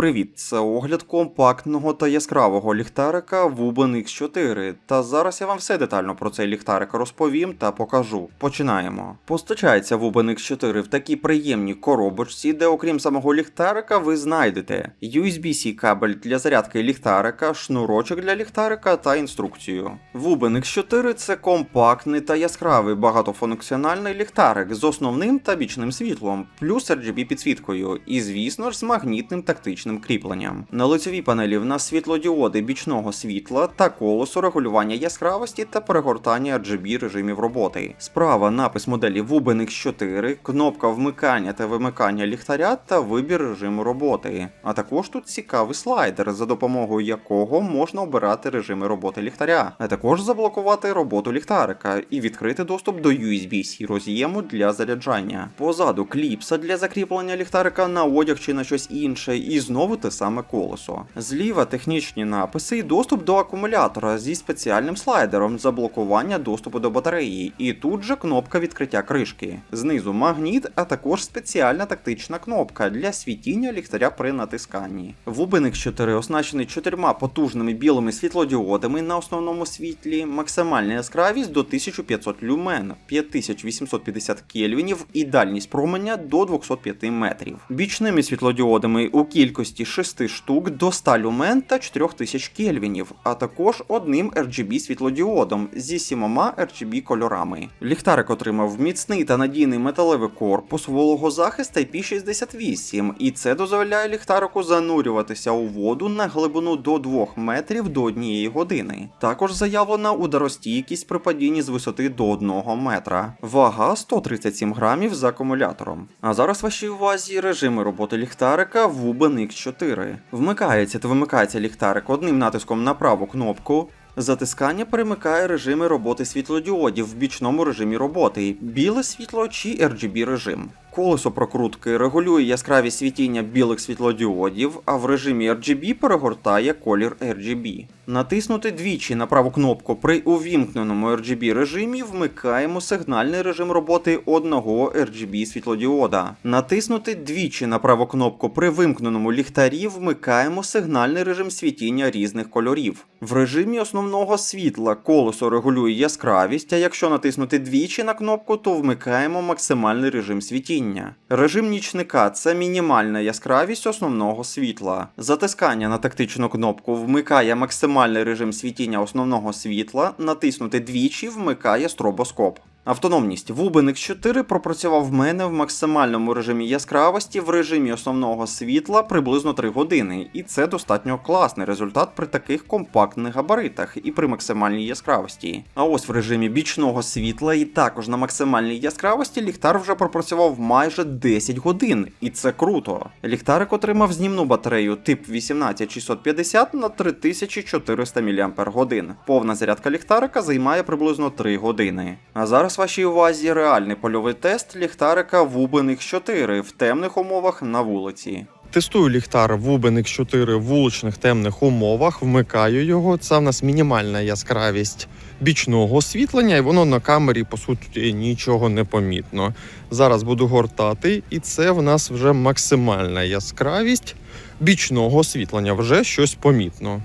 Привіт, це огляд компактного та яскравого ліхтарика Wuben X4. Та зараз я вам все детально про цей ліхтарик розповім та покажу. Починаємо. Постачається Wuben X4 в такій приємній коробочці, де окрім самого ліхтарика ви знайдете USB-C кабель для зарядки ліхтарика, шнурочок для ліхтарика та інструкцію. Wuben X4 це компактний та яскравий багатофункціональний ліхтарик з основним та бічним світлом, плюс RGB підсвіткою, і звісно ж з магнітним тактичним кріпленням. На лицевій панелі в нас світлодіоди бічного світла та колесо регулювання яскравості та перегортання RGB режимів роботи. Справа напис моделі Wuben X4, кнопка вмикання та вимикання ліхтаря та вибір режиму роботи. А також тут цікавий слайдер, за допомогою якого можна обирати режими роботи ліхтаря, а також заблокувати роботу ліхтарика і відкрити доступ до USB-C роз'єму для заряджання. Позаду кліпса для закріплення ліхтарика на одяг чи на щось інше, і знову те саме колесо. Зліва технічні написи і доступ до акумулятора зі спеціальним слайдером заблокування доступу до батареї, і тут же кнопка відкриття кришки. Знизу магніт, а також спеціальна тактична кнопка для світіння ліхтаря при натисканні. Вубеник 4 оснащений чотирма потужними білими світлодіодами на основному світлі, максимальна яскравість до 1500 люмен, 5850 кельвінів і дальність променя до 205 метрів. Бічними світлодіодами у кількості 6 штук до 100 люмен та 4000 кельвінів, а також одним RGB світлодіодом зі сімома RGB кольорами. Ліхтарик отримав міцний та надійний металевий корпус, вологозахист IP68, і це дозволяє ліхтарику занурюватися у воду на глибину до 2 метрів до 1 години. Також заявлена ударостійкість при падінні з висоти до 1 метра. Вага 137 грамів з акумулятором. А зараз вашій увазі режими роботи ліхтарика Wuben X4. Вмикається та вимикається ліхтарик одним натиском на праву кнопку. Затискання перемикає режими роботи світлодіодів в бічному режимі роботи, біле світло чи RGB режим. Колесо прокрутки регулює яскравість світіння білих світлодіодів, а в режимі RGB перегортає колір RGB. Натиснути двічі на праву кнопку при увімкненому RGB режимі вмикаємо сигнальний режим роботи одного RGB світлодіода. Натиснути двічі на праву кнопку при вимкненому ліхтарі вмикаємо сигнальний режим світіння різних кольорів. В режимі основного світла колесо регулює яскравість, а якщо натиснути двічі на кнопку, то вмикаємо максимальний режим світіння. Режим нічника це мінімальна яскравість основного світла. Затискання на тактичну кнопку вмикає максимальний режим світіння основного світла, натиснути двічі вмикає стробоскоп. Автономність Wuben X4 пропрацював в мене в максимальному режимі яскравості в режимі основного світла приблизно 3 години, і це достатньо класний результат при таких компактних габаритах і при максимальній яскравості. А ось в режимі бічного світла і також на максимальній яскравості ліхтар вже пропрацював майже 10 годин, і це круто. Ліхтарик отримав знімну батарею тип 18650 на 3400 мАч. Повна зарядка ліхтарика займає приблизно 3 години. А зараз вашій увазі реальний польовий тест ліхтарика Wuben X4 в темних умовах на вулиці. Тестую ліхтар Wuben X4 в вуличних темних умовах, вмикаю його. Це в нас мінімальна яскравість бічного освітлення, і воно на камері, по суті, нічого не помітно. Зараз буду гортати, і це в нас вже максимальна яскравість бічного освітлення, вже щось помітно.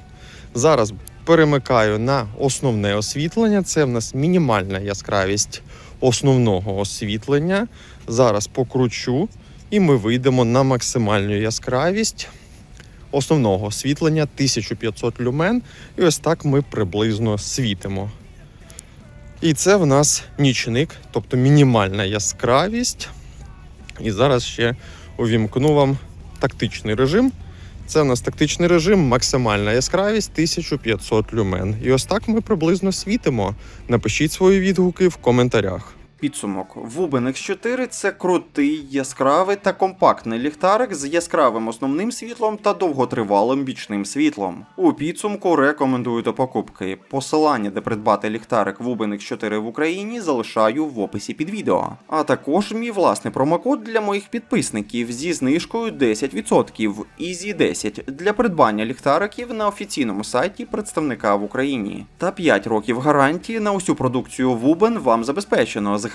Зараз перемикаю на основне освітлення. Це в нас мінімальна яскравість основного освітлення. Зараз покручу, і ми вийдемо на максимальну яскравість основного освітлення 1500 люмен. І ось так ми приблизно світимо. І це в нас нічник, тобто мінімальна яскравість. І зараз ще увімкну вам тактичний режим. Це у нас тактичний режим, максимальна яскравість 1500 люмен. І ось так ми приблизно світимо. Напишіть свої відгуки в коментарях. Підсумок Wuben X4 це крутий, яскравий та компактний ліхтарик з яскравим основним світлом та довготривалим бічним світлом. У підсумку рекомендую до покупки. Посилання, де придбати ліхтарик Wuben X4 в Україні, залишаю в описі під відео. А також мій власний промокод для моїх підписників зі знижкою 10% EASY10 для придбання ліхтариків на офіційному сайті представника в Україні. Та 5 років гарантії на усю продукцію Wuben вам забезпечено з